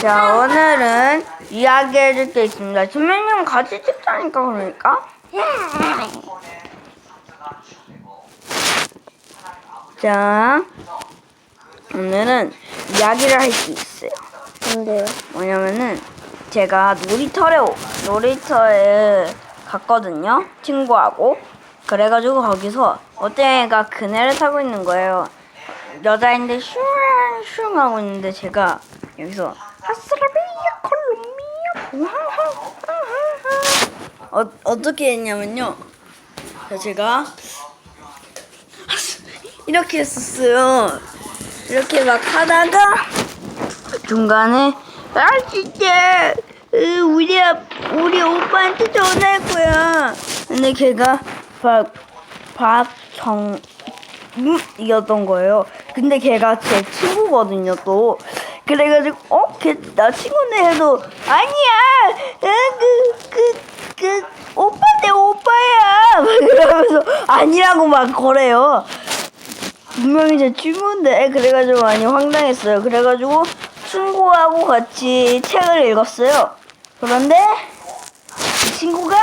자, 오늘은 이야기해줄 게 있습니다. 지명님 같이 찍자니까 그러니까. 자, 오늘은 이야기를 할게 있어요. 뭔데요? 뭐냐면은 제가 놀이터에 오- 놀이터에 갔거든요 친구하고 그래가지고 거기서 어떤 애가 그네를 타고 있는 거예요 여자인데 슝슝 하고 있는데 제가 여기서 아스라비아 콜롬비아 어, 어떻게 했냐면요 자, 제가 이렇게 했었어요 이렇게 막 하다가 중간에 아 진짜 으, 우리 아, 우리 오빠한테 전화할 거야. 근데 걔가 박박정 이었던 거예요. 근데 걔가 제 친구거든요 또. 그래가지고 어 걔 나 친구네 해도 아니야 그그 그 그, 오빠 내 오빠야 막 이러면서 아니라고 막 거래요. 분명히 제 친구인데 그래가지고 많이 황당했어요. 그래가지고 친구하고 같이 책을 읽었어요. 그런데 이 친구가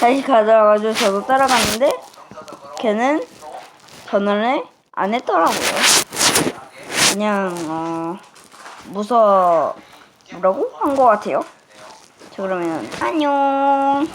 다시 가져와가지고 저도 따라갔는데 걔는 전화를 안 했더라고요. 그냥 어 무서우라고 한 것 같아요. 자 그러면 안녕.